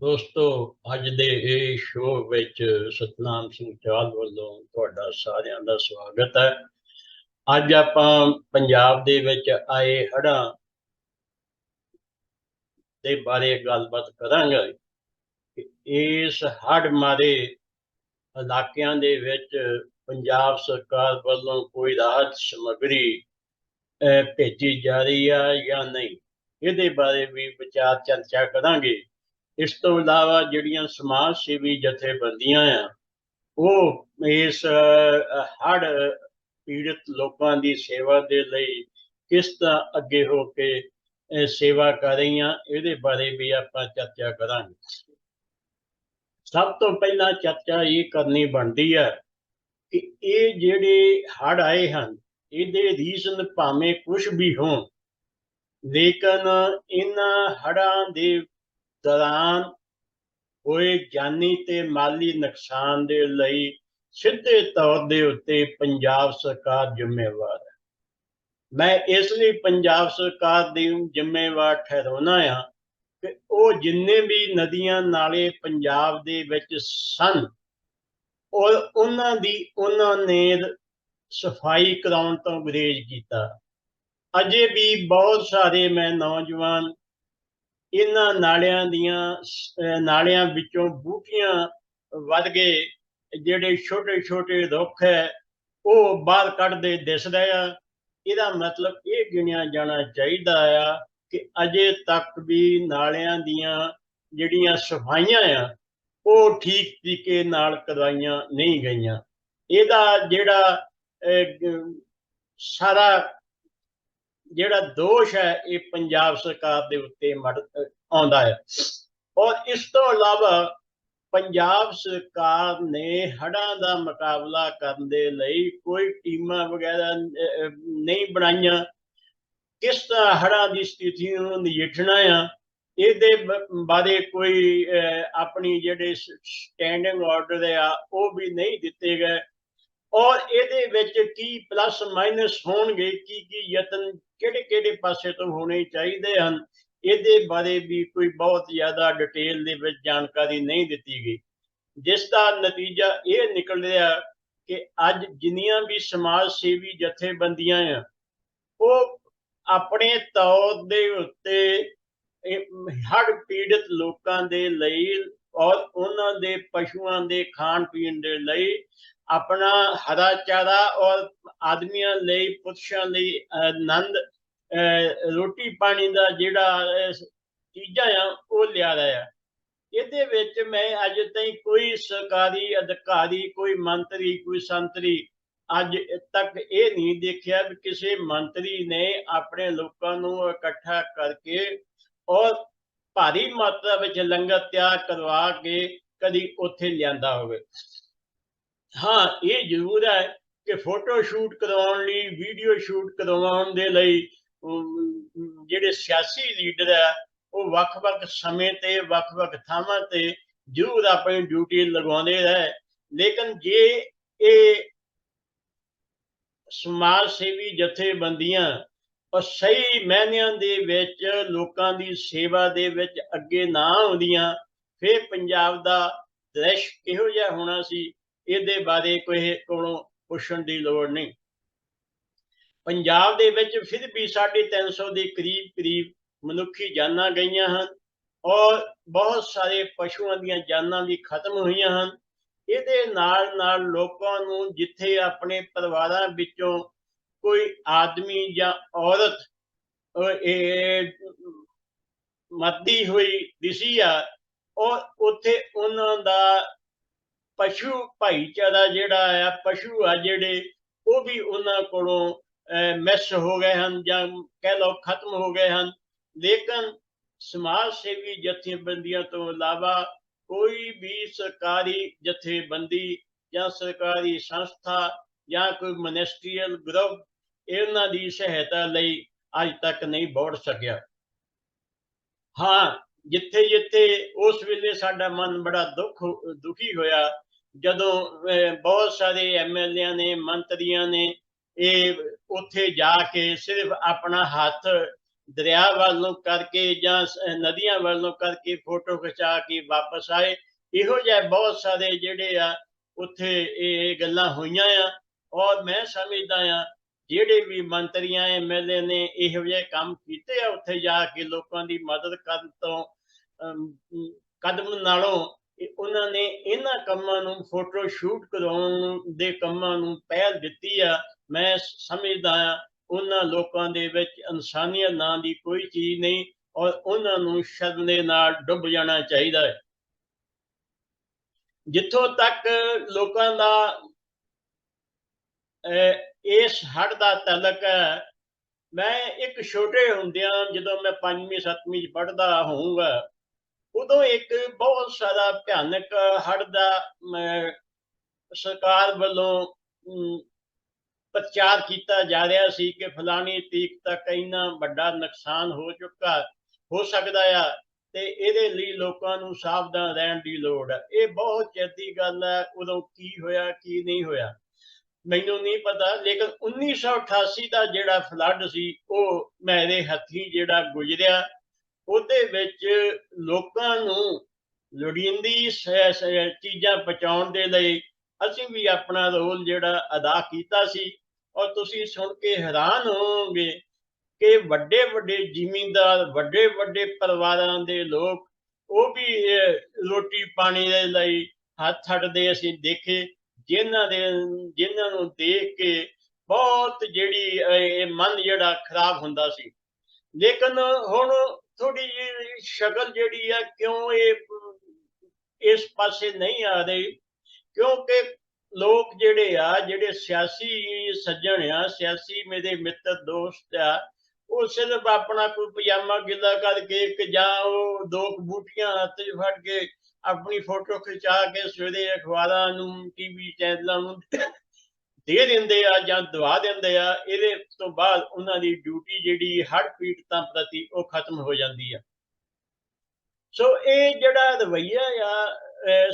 ਦੋਸਤੋ ਅੱਜ ਦੇ ਇਹ ਸ਼ੋਅ ਵਿੱਚ ਸਤਨਾਮ ਸਿੰਘ ਚਾਲ ਵੱਲੋਂ ਤੁਹਾਡਾ ਸਾਰਿਆਂ ਦਾ ਸਵਾਗਤ ਹੈ। ਅੱਜ ਆਪਾਂ ਪੰਜਾਬ ਦੇ ਵਿੱਚ ਆਏ ਹੜ੍ਹਾਂ ਦੇ ਬਾਰੇ ਗੱਲਬਾਤ ਕਰਾਂਗੇ। ਇਸ ਹੜ ਮਾਰੇ ਇਲਾਕਿਆਂ ਦੇ ਵਿੱਚ ਪੰਜਾਬ ਸਰਕਾਰ ਵੱਲੋਂ ਕੋਈ ਰਾਹਤ ਸਮੱਗਰੀ ਅਹ, ਭੇਜੀ ਜਾ ਰਹੀ ਹੈ ਜਾਂ ਨਹੀਂ? ਇਹਦੇ ਬਾਰੇ ਵੀ ਵਿਚਾਰ ਚਰਚਾ ਕਰਾਂਗੇ। ਇਸ ਤੋਂ ਇਲਾਵਾ ਜਿਹੜੀਆਂ ਸਮਾਜ ਸੇਵੀ ਜਥੇਬੰਦੀਆਂ ਆ, ਉਹ ਇਸ ਹੜ ਪੀੜਤ ਲੋਕਾਂ ਦੀ ਸੇਵਾ ਦੇ ਲਈ ਕਿਸ ਤਰ੍ਹਾਂ ਅੱਗੇ ਹੋ ਕੇ ਸੇਵਾ ਕਰ ਰਹੀਆਂ, ਇਹਦੇ ਬਾਰੇ ਵੀ ਆਪਾਂ ਚਰਚਾ ਕਰਾਂਗੇ। ਸਭ ਤੋਂ ਪਹਿਲਾਂ ਚਰਚਾ ਇਹ ਕਰਨੀ ਬਣਦੀ ਹੈ ਕਿ ਇਹ ਜਿਹੜੇ ਹੜ ਆਏ ਹਨ, ਇਹਦੇ ਰੀਜ਼ਨ ਭਾਵੇਂ ਕੁਝ ਵੀ ਹੋਣ, ਲੇਕਿਨ ਇਹਨਾਂ ਹੜਾਂ ਦੇ ਦੌਰਾਨ ਹੋਏ ਜਾਨੀ ਤੇ ਮਾਲੀ ਨੁਕਸਾਨ ਦੇ ਲਈ ਸਿੱਧੇ ਤੌਰ ਦੇ ਉੱਤੇ ਪੰਜਾਬ ਸਰਕਾਰ ਜ਼ਿੰਮੇਵਾਰ ਹੈ। ਮੈਂ ਇਸ ਲਈ ਪੰਜਾਬ ਸਰਕਾਰ ਦੀ ਜ਼ਿੰਮੇਵਾਰ ਠਹਿਰਾਉਣਾ ਆ ਕਿ ਉਹ ਜਿੰਨੇ ਵੀ ਨਦੀਆਂ ਨਾਲੇ ਪੰਜਾਬ ਦੇ ਵਿੱਚ ਸਨ ਔਰ ਉਹਨਾਂ ਦੀ ਉਹਨਾਂ ਨੇ ਸਫ਼ਾਈ ਕਰਾਉਣ ਤੋਂ ਗੁਰੇਜ਼ ਕੀਤਾ। ਅਜੇ ਵੀ ਬਹੁਤ ਸਾਰੇ ਮੈਂ ਨੌਜਵਾਨ ਇਹਨਾਂ ਨਾਲਿਆਂ ਦੀਆਂ ਨਾਲਿਆਂ ਵਿੱਚੋਂ ਬੂਟੀਆਂ ਵੱਧ ਗਏ, ਜਿਹੜੇ ਛੋਟੇ ਛੋਟੇ ਰੁੱਖ ਹੈ, ਉਹ ਬਾਹਰ ਕੱਢਦੇ ਦਿਸਦੇ ਆ। ਇਹਦਾ ਮਤਲਬ ਇਹ ਗਿਣਿਆ ਜਾਣਾ ਚਾਹੀਦਾ ਆ ਕਿ ਅਜੇ ਤੱਕ ਵੀ ਨਾਲਿਆਂ ਦੀਆਂ ਜਿਹੜੀਆਂ ਸਫਾਈਆਂ ਆ, ਉਹ ਠੀਕ ਤਰੀਕੇ ਨਾਲ ਕਰਵਾਈਆਂ ਨਹੀਂ ਗਈਆਂ। ਇਹਦਾ ਜਿਹੜਾ ਸਾਰਾ ਜਿਹੜਾ ਦੋਸ਼ ਹੈ, ਇਹ ਪੰਜਾਬ ਸਰਕਾਰ ਦੇ ਉੱਤੇ ਮੜ ਅਹ ਆਉਂਦਾ ਹੈ। ਔਰ ਇਸ ਤੋਂ ਇਲਾਵਾ ਪੰਜਾਬ ਸਰਕਾਰ ਨੇ ਹੜ੍ਹਾਂ ਦਾ ਮੁਕਾਬਲਾ ਕਰਨ ਦੇ ਲਈ ਕੋਈ ਟੀਮਾਂ ਵਗੈਰਾ ਨਹੀਂ ਬਣਾਈਆਂ। ਕਿਸ ਤਰ੍ਹਾਂ ਹੜ੍ਹਾਂ ਦੀ ਸਥਿਤੀ ਨੂੰ ਨਜਿੱਠਣਾ ਆ, ਇਹਦੇ ਬਾਰੇ ਕੋਈ ਆਪਣੀ ਜਿਹੜੇ ਸਟੈਂਡਿੰਗ ਆਰਡਰ ਆ, ਉਹ ਵੀ ਨਹੀਂ ਦਿੱਤੇ ਗਏ। ਔਰ ਇਹਦੇ ਵਿੱਚ ਕੀ ਪਲੱਸ ਮਾਈਨਸ ਹੋਣਗੇ, ਕੀ ਕੀ ਯਤਨ ਕਿਹੜੇ ਕਿਹੜੇ ਪਾਸੇ ਤੋਂ ਹੋਣੇ ਚਾਹੀਦੇ ਹਨ, ਇਹਦੇ ਬਾਰੇ ਵੀ ਕੋਈ ਬਹੁਤ ਜ਼ਿਆਦਾ ਡਿਟੇਲ ਦੇ ਵਿੱਚ ਜਾਣਕਾਰੀ ਨਹੀਂ ਦਿੱਤੀ ਗਈ। ਜਿਸ ਦਾ ਨਤੀਜਾ ਇਹ ਨਿਕਲ ਰਿਹਾ ਕਿ ਅੱਜ ਜਿੰਨੀਆਂ ਵੀ ਸਮਾਜ ਸੇਵੀ ਜਥੇਬੰਦੀਆਂ ਆ, ਉਹ ਆਪਣੇ ਤੌਰ ਦੇ ਉੱਤੇ ਹੜ ਪੀੜਤ ਲੋਕਾਂ ਦੇ ਲਈ ਔਰ ਉਹਨਾਂ ਦੇ ਪਸ਼ੂਆਂ ਦੇ ਖਾਣ ਪੀਣ ਦੇ ਲਈ ਆਪਣਾ ਹਰਾ ਚਾਰਾ ਔਰ ਆਦਮੀਆਂ ਲਈ, ਪੁਰਸ਼ਾਂ ਲਈ ਆਨੰਦ ਰੋਟੀ ਪਾਣੀ ਦਾ ਜਿਹੜਾ ਚੀਜ਼ਾਂ ਆ, ਉਹ ਲਿਆ ਰਿਹਾ ਇਹਦੇ ਵਿੱਚ ਮੈਂ ਅੱਜ ਤਾਈਂ ਕੋਈ ਸਰਕਾਰੀ ਅਧਿਕਾਰੀ, ਕੋਈ ਮੰਤਰੀ, ਕੋਈ ਸੰਤਰੀ ਅੱਜ ਤੱਕ ਇਹ ਨਹੀਂ ਦੇਖਿਆ ਵੀ ਕਿਸੇ ਮੰਤਰੀ ਨੇ ਆਪਣੇ ਲੋਕਾਂ ਨੂੰ ਇਕੱਠਾ ਕਰਕੇ ਔਰ ਭਾਰੀ ਮਾਤਰਾ ਵਿੱਚ ਲੰਗਰ ਤਿਆਰ ਕਰਵਾ ਕੇ ਕਦੀ ਉੱਥੇ ਲਿਆਂਦਾ ਹੋਵੇ। ਹਾਂ, ਇਹ ਜ਼ਰੂਰ ਹੈ ਕਿ ਫੋਟੋ ਸ਼ੂਟ ਕਰਵਾਉਣ ਲਈ ਵੀਡੀਓ ਸ਼ੂਟ ਕਰਵਾਉਣ ਦੇ ਲਈ ਜਿਹੜੇ ਸਿਆਸੀ ਲੀਡਰ ਆ ਉਹ ਵੱਖ-ਵੱਖ ਸਮੇਂ ਤੇ, ਵੱਖ-ਵੱਖ ਥਾਵਾਂ ਤੇ ਜ਼ਰੂਰ ਆਪਣੀ ਡਿਊਟੀ ਲਗਾਉਂਦੇ ਰਹੇ। ਲੇਕਿਨ ਜੇ ਇਹ ਸਮਾਜ ਸੇਵੀ ਜਥੇਬੰਦੀਆਂ ਉਹ ਸਹੀ ਮਾਇਨਿਆਂ ਦੇ ਵਿੱਚ, ਲੋਕਾਂ ਦੀ ਸੇਵਾ ਦੇ ਵਿੱਚ ਅੱਗੇ ਨਾ ਆਉਂਦੀਆਂ, ਫਿਰ ਪੰਜਾਬ ਦਾ ਦ੍ਰਿਸ਼ ਕਿਹੋ ਜਿਹਾ ਹੋਣਾ ਸੀ, ਇਹਦੇ ਬਾਰੇ ਕੋਈ ਕੋਲੋਂ ਪੁੱਛਣ ਦੀ ਲੋੜ ਨਹੀਂ। ਪੰਜਾਬ ਦੇ ਵਿੱਚ ਫਿਰ ਵੀ 350 ਦੇ ਕਰੀਬ ਕਰੀਬ ਮਨੁੱਖੀ ਜਾਨਾਂ ਗਈਆਂ ਹਨ ਔਰ ਬਹੁਤ ਸਾਰੇ ਪਸ਼ੂਆਂ ਦੀਆਂ ਜਾਨਾਂ ਵੀ ਖਤਮ ਹੋਈਆਂ ਹਨ। ਇਹਦੇ ਨਾਲ ਨਾਲ ਲੋਕਾਂ ਨੂੰ ਜਿੱਥੇ ਆਪਣੇ ਪਰਿਵਾਰਾਂ ਵਿੱਚੋਂ ਕੋਈ ਆਦਮੀ ਜਾਂ ਔਰਤ ਉਹ ਮਰਦੀ ਹੋਈ ਦਿਸੀ ਆ ਔਰ ਉੱਥੇ ਉਹਨਾਂ ਦਾ ਪਸ਼ੂ ਭਾਈਚਾਰਾ ਜਿਹੜਾ ਆ, ਪਸ਼ੂ ਆ ਜਿਹੜੇ, ਉਹ ਵੀ ਉਹਨਾਂ ਕੋਲੋਂ ਮਿਸ ਹੋ ਗਏ ਹਨ ਜਾਂ ਕਹਿ ਲਓ ਖਤਮ ਹੋ ਗਏ ਹਨ। ਲੇਕਿਨ ਸਮਾਜ ਸੇਵੀ ਜਥੇਬੰਦੀਆਂ ਤੋਂ ਇਲਾਵਾ ਕੋਈ ਵੀ ਸਰਕਾਰੀ ਜਥੇਬੰਦੀ ਜਾਂ ਸਰਕਾਰੀ ਸੰਸਥਾ ਜਾਂ ਕੋਈ ਮਨਿਸਟਰੀਅਲ ਗਰੁੱਪ ਇਹਨਾਂ ਦੀ ਸਹਾਇਤਾ ਲਈ ਅੱਜ ਤੱਕ ਨਹੀਂ ਬੋੜ ਸਕਿਆ। ਹਾਂ ਜਿੱਥੇ ਜਿੱਥੇ ਉਸ ਵੇਲੇ ਸਾਡਾ ਮਨ ਬੜਾ ਦੁੱਖ, ਦੁਖੀ ਹੋਇਆ, ਜਦੋਂ ਬਹੁਤ ਸਾਰੇ ਐਮਐਲਏ ਨੇ, ਮੰਤਰੀਆਂ ਨੇ, ਇਹ ਉੱਥੇ ਜਾ ਕੇ ਸਿਰਫ ਆਪਣਾ ਹੱਥ ਦਰਿਆ ਵੱਲ ਨੂੰ ਕਰਕੇ ਜਾਂ ਨਦੀਆਂ ਵੱਲ ਨੂੰ ਕਰਕੇ ਫੋਟੋ ਖਿਚਾ ਕੇ ਵਾਪਸ ਆਏ। ਇਹੋ ਜਿਹੇ ਬਹੁਤ ਸਾਰੇ ਜਿਹੜੇ ਆ, ਉੱਥੇ ਇਹ ਇਹ ਗੱਲਾਂ ਹੋਈਆਂ ਆ ਔਰ ਮੈਂ ਸਮਝਦਾ ਆ ਜਿਹੜੇ ਵੀ ਮੰਤਰੀਆਂ ਐਮਐਲਏ ਨੇ ਇਹੋ ਜਿਹੇ ਕੰਮ ਕੀਤੇ ਆ ਉੱਥੇ ਜਾ ਕੇ ਲੋਕਾਂ ਦੀ ਮਦਦ ਕਰਨ ਤੋਂ ਕਦਮ ਨਾਲੋਂ ਉਹਨਾਂ ਨੇ ਇਹਨਾਂ ਕੰਮਾਂ ਨੂੰ ਫੋਟੋ ਸ਼ੂਟ ਕਰਾਉਣ ਦੇ ਕੰਮਾਂ ਨੂੰ ਪਹਿਲ ਦਿੱਤੀ ਆ। ਮੈਂ ਸਮਝਦਾ ਆ ਉਹਨਾਂ ਲੋਕਾਂ ਦੇ ਵਿੱਚ ਇਨਸਾਨੀਅਤ ਨਾਂ ਦੀ ਕੋਈ ਚੀਜ਼ ਨਹੀਂ ਔਰ ਉਹਨਾਂ ਨੂੰ ਸ਼ਰਮ ਦੇ ਨਾਲ ਡੁੱਬ ਜਾਣਾ ਚਾਹੀਦਾ ਹੈ। ਜਿੱਥੋਂ ਤੱਕ ਲੋਕਾਂ ਦਾ ਅਹ, ਇਸ ਹੜ ਦਾ ਤਲਕ ਹੈ। ਮੈਂ ਇੱਕ ਛੋਟੇ ਹੁੰਦਿਆਂ ਜਦੋਂ ਮੈਂ ਪੰਜਵੀਂ ਸੱਤਵੀਂ ਚ ਪੜ੍ਹਦਾ ਹੋਊਂਗਾ ਉਦੋਂ ਇੱਕ ਬਹੁਤ ਸਾਰਾ ਭਿਆਨਕ ਹੜ ਦਾ ਸਰਕਾਰ ਵੱਲੋਂ ਅਮ, ਪ੍ਰਚਾਰ ਕੀਤਾ ਜਾ ਰਿਹਾ ਸੀ ਕਿ ਫਲਾਣੀ ਤਰੀਕ ਤੱਕ ਇੰਨਾ ਵੱਡਾ ਨੁਕਸਾਨ ਹੋ ਚੁੱਕਾ ਹੋ ਸਕਦਾ ਆ ਤੇ ਇਹਦੇ ਲਈ ਲੋਕਾਂ ਨੂੰ ਸਾਵਧਾਨ ਰਹਿਣ ਦੀ ਲੋੜ ਹੈ। ਇਹ ਬਹੁਤ ਚਿਰ ਗੱਲ ਹੈ ਉਦੋਂ ਕੀ ਹੋਇਆ ਕੀ ਨਹੀਂ ਹੋਇਆ। ਮੈਨੂੰ ਨਹੀਂ ਪਤਾ, ਲੇਕਿਨ 1988 ਦਾ ਜਿਹੜਾ ਫਲੱਡ ਸੀ, ਉਹ ਮੇਰੇ ਹੱਥੀਂ ਜਿਹੜਾ ਗੁਜ਼ਰਿਆ, ਉਹਦੇ ਵਿੱਚ ਲੋਕਾਂ ਨੂੰ ਲੋੜੀਂਦੀ ਚੀਜ਼ਾਂ ਪਹੁੰਚਾਉਣ ਦੇ ਲਈ ਅਸੀਂ ਵੀ ਆਪਣਾ ਰੋਲ ਜਿਹੜਾ ਅਦਾ ਕੀਤਾ ਸੀ। ਔਰ ਤੁਸੀਂ ਸੁਣ ਕੇ ਹੈਰਾਨ ਹੋਵੋਗੇ ਕਿ ਵੱਡੇ ਵੱਡੇ ਜ਼ਿਮੀਂਦਾਰ ਵੱਡੇ ਵੱਡੇ ਪਰਿਵਾਰਾਂ ਦੇ ਲੋਕ ਉਹ ਵੀ ਰੋਟੀ ਪਾਣੀ ਦੇ ਲਈ ਹੱਥ ਅੱਡਦੇ ਅਸੀਂ ਦੇਖੇ। ਜਿਨ੍ਹਾਂ ਦੇ, ਜਿਨ੍ਹਾਂ ਨੂੰ ਦੇਖ ਕੇ ਬਹੁਤ ਜਿਹੜੀ ਇਹ ਮਨ ਜਿਹੜਾ ਖਰਾਬ ਹੁੰਦਾ ਸੀ। ਲੇਕਿਨ ਹੁਣ ਥੋੜੀ ਜਿਹੀ ਸ਼ਕਲ ਜਿਹੜੀ ਆ, ਕਿਉਂ ਇਹ, ਇਸ ਪਾਸੇ ਨਹੀਂ ਆ ਰਹੀ? ਕਿਉਂਕਿ ਲੋਕ ਜਿਹੜੇ ਆ, ਜਿਹੜੇ ਸਿਆਸੀ ਸੱਜਣ ਆ, ਸਿਆਸੀ ਮੇਰੇ ਮਿੱਤਰ, ਦੋਸਤ ਆ ਉਹ ਸਿਰਫ ਆਪਣਾ ਕੋਈ ਪਜਾਮਾ ਗਿੱਲਾ ਕਰਕੇ ਇੱਕ ਜਾਂ ਉਹ ਦੋ ਕੁ ਬੂਟੀਆਂ ਹੱਥ 'ਚ ਫੜ ਕੇ ਆਪਣੀ ਫੋਟੋ ਖਿਚਾ ਕੇ ਸਵੇਰੇ ਅਖਬਾਰਾਂ ਨੂੰ ਟੀਵੀ ਚੈਨਲਾਂ ਨੂੰ ਦੇ ਦਿੰਦੇ ਆ ਜਾਂ ਦਵਾ ਦਿੰਦੇ ਆ, ਇਹਦੇ ਤੋਂ ਬਾਅਦ ਉਹਨਾਂ ਦੀ ਡਿਊਟੀ ਜਿਹੜੀ ਹੜ ਪੀੜਤਾਂ ਪ੍ਰਤੀ ਉਹ ਖਤਮ ਹੋ ਜਾਂਦੀ ਆ। ਸੋ ਇਹ ਜਿਹੜਾ ਰਵਈਆ ਆ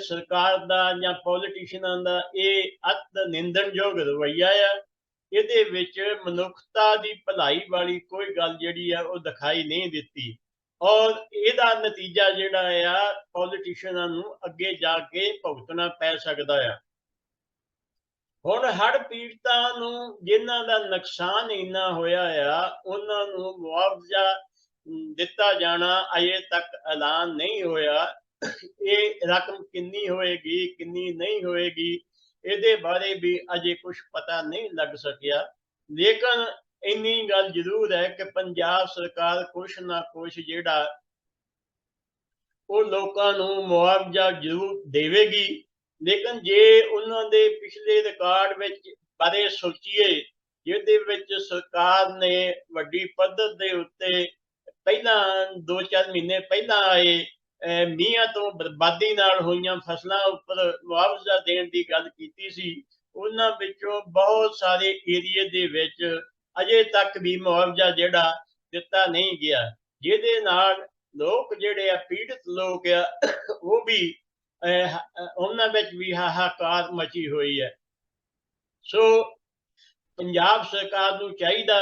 ਸਰਕਾਰ ਦਾ ਜਾਂ ਪੋਲੀਟੀਸ਼ੀਅਨਾਂ ਦਾ, ਇਹ ਅਤ ਨਿੰਦਣਯੋਗ ਰਵਈਆ ਆ। ਇਹਦੇ ਵਿੱਚ ਮਨੁੱਖਤਾ ਦੀ ਭਲਾਈ ਵਾਲੀ ਕੋਈ ਗੱਲ ਜਿਹੜੀ ਆ, ਉਹ ਦਿਖਾਈ ਨਹੀਂ ਦਿੱਤੀ। ਔਰ ਇਹਦਾ ਨਤੀਜਾ ਜਿਹੜਾ ਆ ਪੋਲੀਟੀਸ਼ੀਅਨਾਂ ਨੂੰ ਅੱਗੇ ਜਾ ਕੇ ਭੁਗਤਣਾ ਪੈ ਸਕਦਾ ਆ। ਹੁਣ ਹੜ ਪੀੜਤਾਂ ਨੂੰ ਜਿਨ੍ਹਾਂ ਦਾ ਨੁਕਸਾਨ ਇੰਨਾ ਹੋਇਆ ਆ, ਉਹਨਾਂ ਨੂੰ ਮੁਆਵਜ਼ਾ ਦਿੱਤਾ ਜਾਣਾ ਅਜੇ ਤੱਕ ਐਲਾਨ ਨਹੀਂ ਹੋਇਆ। ਇਹ ਰਕਮ ਕਿੰਨੀ ਹੋਏਗੀ, ਕਿੰਨੀ ਨਹੀਂ ਹੋਏਗੀ ਇਹਦੇ ਬਾਰੇ ਵੀ ਅਜੇ ਕੁਝ ਪਤਾ ਨਹੀਂ ਲੱਗ ਸਕਿਆ। ਲੇਕਿਨ ਇੰਨੀ ਗੱਲ ਜ਼ਰੂਰ ਹੈ ਕਿ ਪੰਜਾਬ ਸਰਕਾਰ ਕੁਛ ਨਾ ਕੁਛ ਜਿਹੜਾ ਉਹ ਲੋਕਾਂ ਨੂੰ ਮੁਆਵਜ਼ਾ ਜ਼ਰੂਰ ਦੇਵੇਗੀ। ਲੇਕਿਨ ਜੇ ਉਹਨਾਂ ਦੇ ਪਿਛਲੇ ਰਿਕਾਰਡ ਵਿੱਚ ਬਾਰੇ ਸੋਚੀਏ, ਜਿਹਦੇ ਵਿੱਚ ਸਰਕਾਰ ਨੇ ਵੱਡੀ ਪੱਧਰ ਦੇ ਉੱਤੇ ਪਹਿਲਾਂ 2-4 ਮਹੀਨੇ ਪਹਿਲਾਂ ਆਏ ਮੀਂਹਾਂ ਤੋਂ ਬਰਬਾਦੀ ਨਾਲ ਹੋਈਆਂ ਫਸਲਾਂ ਉੱਪਰ ਮੁਆਵਜ਼ਾ ਦੇਣ ਦੀ ਗੱਲ ਕੀਤੀ ਸੀ ਉਹਨਾਂ ਵਿੱਚੋਂ ਬਹੁਤ ਸਾਰੇ ਏਰੀਏ ਦੇ ਵਿੱਚ ਅਜੇ ਤੱਕ ਵੀ ਮੁਆਵਜ਼ਾ ਜਿਹੜਾ ਦਿੱਤਾ ਨਹੀਂ ਗਿਆ ਜਿਹਦੇ ਨਾਲ ਲੋਕ ਜਿਹੜੇ ਆ ਪੀੜਤ ਲੋਕ ਆ ਉਹ ਵੀ ਅਹ, ਉਹਨਾਂ ਵਿੱਚ ਵੀ ਹਾਹਾਕਾਰ ਮਚੀ ਹੋਈ ਹੈ। ਸੋ ਪੰਜਾਬ ਸਰਕਾਰ ਨੂੰ ਚਾਹੀਦਾ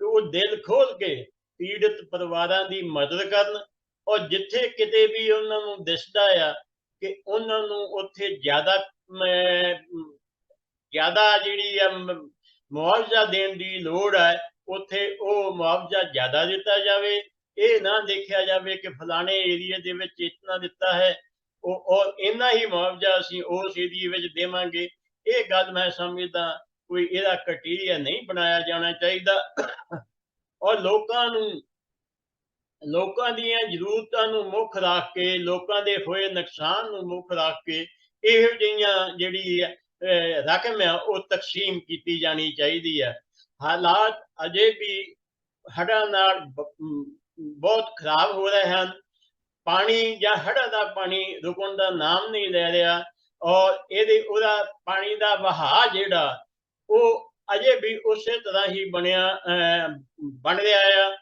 ਕਿ ਉਹ ਦਿਲ ਖੋਲ ਕੇ ਪੀੜਤ ਪਰਿਵਾਰਾਂ ਦੀ ਮਦਦ ਕਰਨ ਔਰ ਜਿੱਥੇ ਕਿਤੇ ਵੀ ਉਹਨਾਂ ਨੂੰ ਦਿਸਦਾ ਆ ਕਿ ਉਹਨਾਂ ਨੂੰ ਉੱਥੇ ਜ਼ਿਆਦਾ ਜ਼ਿਆਦਾ ਜਿਹੜੀ ਆ ਮੁਆਵਜ਼ਾ ਦੇਣ ਦੀ ਲੋੜ ਹੈ, ਉੱਥੇ ਉਹ ਮੁਆਵਜ਼ਾ ਜ਼ਿਆਦਾ ਦਿੱਤਾ ਜਾਵੇ। ਇਹ ਨਾ ਦੇਖਿਆ ਜਾਵੇ ਕਿ ਫਲਾਣੇ ਏਰੀਆ ਦੇ ਵਿੱਚ ਇਤਨਾ ਦਿੱਤਾ ਹੈ, ਉਹ ਔਰ ਇੰਨਾ ਹੀ ਮੁਆਵਜ਼ਾ ਅਸੀਂ ਉਸ ਏਰੀਏ ਵਿੱਚ ਦੇਵਾਂਗੇ। ਇਹ ਗੱਲ ਮੈਂ ਸਮਝਦਾ ਕੋਈ ਇਹਦਾ ਕਟੀਰੀਆ ਨਹੀਂ ਬਣਾਇਆ ਜਾਣਾ ਚਾਹੀਦਾ। ਔਰ ਲੋਕਾਂ ਨੂੰ ਲੋਕਾਂ ਦੀਆਂ ਜ਼ਰੂਰਤਾਂ ਨੂੰ ਮੁੱਖ ਰੱਖ ਕੇ ਲੋਕਾਂ ਦੇ ਹੋਏ ਨੁਕਸਾਨ ਨੂੰ ਮੁੱਖ ਰੱਖ ਕੇ ਇਹੋ ਜਿਹੀਆਂ ਜਿਹੜੀ ਰਕਮ ਹੈ ਉਹ ਤਕਸੀਮ ਕੀਤੀ ਜਾਣੀ ਚਾਹੀਦੀ ਹੈ। ਹਾਲਾਤ ਅਜੇ ਵੀ ਹੜ੍ਹਾਂ ਨਾਲ ਬਹੁਤ ਖਰਾਬ ਹੋ ਰਹੇ ਹਨ। ਪਾਣੀ ਜਾਂ ਹੜ੍ਹਾਂ ਦਾ ਪਾਣੀ ਰੁਕਣ ਦਾ ਨਾਮ ਨਹੀਂ ਲੈ ਰਿਹਾ ਔਰ ਇਹਦੇ ਉਹਦਾ ਪਾਣੀ ਦਾ ਵਹਾਅ ਜਿਹੜਾ ਉਹ ਅਜੇ ਵੀ ਉਸੇ ਤਰ੍ਹਾਂ ਹੀ ਬਣਿਆ ਅਹ, ਬਣ ਰਿਹਾ ਆ।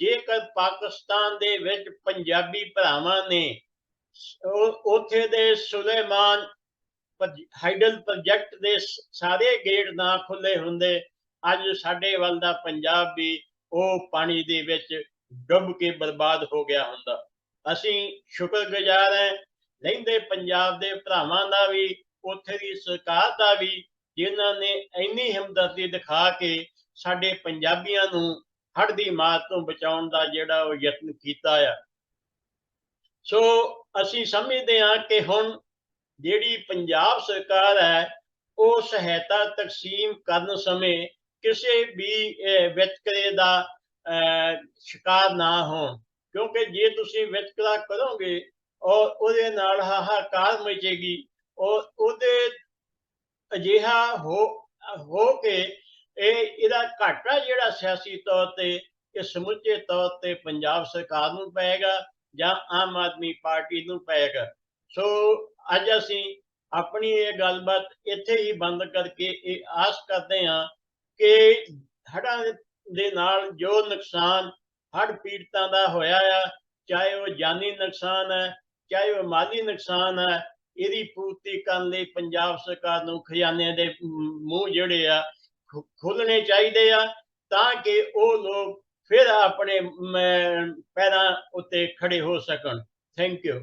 ਜੇਕਰ ਪਾਕਿਸਤਾਨ ਦੇ ਵਿੱਚ ਪੰਜਾਬੀ ਭਰਾਵਾਂ ਨੇ ਉਹ- ਦੇ ਸੁਲੇਮਾਨ ਹਾਈਡਲ ਪ੍ਰੋਜੈਕਟ ਦੇ ਸਾਰੇ ਗੇਟ ਨਾ ਖੁੱਲੇ ਹੁੰਦੇ, ਅੱਜ ਸਾਡੇ ਵੱਲ ਦਾ ਪੰਜਾਬ ਵੀ ਉਹ ਪਾਣੀ ਦੇ ਵਿੱਚ ਡੁੱਬ ਕੇ ਬਰਬਾਦ ਹੋ ਗਿਆ ਹੁੰਦਾ। ਅਸੀਂ ਸ਼ੁਕਰਗੁਜ਼ਾਰ ਹਾਂ, ਰਹਿੰਦੇ ਪੰਜਾਬ ਦੇ ਭਰਾਵਾਂ ਦਾ ਵੀ, ਉੱਥੇ ਦੀ ਸਰਕਾਰ ਦਾ ਵੀ, ਜਿਨ੍ਹਾਂ ਨੇ ਇੰਨੀ ਹਮਦਰਦੀ ਦਿਖਾ ਕੇ ਸਾਡੇ ਪੰਜਾਬੀਆਂ ਨੂੰ ਹੜ ਦੀ ਮਾਰ ਤੋਂ ਬਚਾਉਣ ਦਾ ਜਿਹੜਾ ਉਹ ਯਤਨ ਕੀਤਾ ਆ। ਸੋ ਅਸੀਂ ਸਮਝਦੇ ਹਾਂ ਕਿ ਹੁਣ ਜਿਹੜੀ ਪੰਜਾਬ ਸਰਕਾਰ ਹੈ ਉਹ ਸਹਾਇਤਾ ਤਕਸੀਮ ਕਰਨ ਸਮੇਂ ਕਿਸੇ ਵੀ ਵਿਤਕਰੇ ਦਾ ਅਹ, ਸ਼ਿਕਾਰ ਨਾ ਹੋਣ। ਕਿਉਂਕਿ ਜੇ ਤੁਸੀਂ ਵਿਤਕਰਾ ਕਰੋਗੇ ਔਰ ਉਹਦੇ ਨਾਲ ਹਾਹਾਕਾਰ ਮਚੇਗੀ। ਔਰ ਉਹਦੇ ਅਜਿਹਾ ਹੋ ਹੋ ਕੇ ਇਹ ਇਹਦਾ ਘਾਟਾ ਜਿਹੜਾ ਸਿਆਸੀ ਤੌਰ ਤੇ ਇਹ ਸਮੁੱਚੇ ਤੌਰ ਤੇ ਪੰਜਾਬ ਸਰਕਾਰ ਨੂੰ ਪਏਗਾ ਜਾਂ ਆਮ ਆਦਮੀ ਪਾਰਟੀ ਨੂੰ ਪਏਗਾ। ਸੋ ਅੱਜ ਅਸੀਂ ਆਪਣੀ ਇਹ ਗੱਲਬਾਤ ਇੱਥੇ ਹੀ ਬੰਦ ਕਰਕੇ ਇਹ ਆਸ ਕਰਦੇ ਹਾਂ ਕਿ ਹੜ੍ਹਾਂ ਦੇ ਨਾਲ ਜੋ ਨੁਕਸਾਨ ਹੜ੍ਹ ਪੀੜਤਾਂ ਦਾ ਹੋਇਆ ਆ, ਚਾਹੇ ਉਹ ਜਾਨੀ ਨੁਕਸਾਨ ਹੈ, ਚਾਹੇ ਉਹ ਮਾਲੀ ਨੁਕਸਾਨ ਹੈ, ਇਹਦੀ ਪੂਰਤੀ ਕਰਨ ਲਈ ਪੰਜਾਬ ਸਰਕਾਰ ਨੂੰ ਖਜ਼ਾਨੇ ਦੇ ਮੂੰਹ ਜਿਹੜੇ ਆ ਖੋਲਣੇ ਚਾਹੀਦੇ ਆ ਤਾਂ ਕਿ ਉਹ ਲੋਕ ਫਿਰ ਆਪਣੇ ਮ, ਪੈਰਾਂ ਉੱਤੇ ਖੜੇ ਹੋ ਸਕਣ। Thank you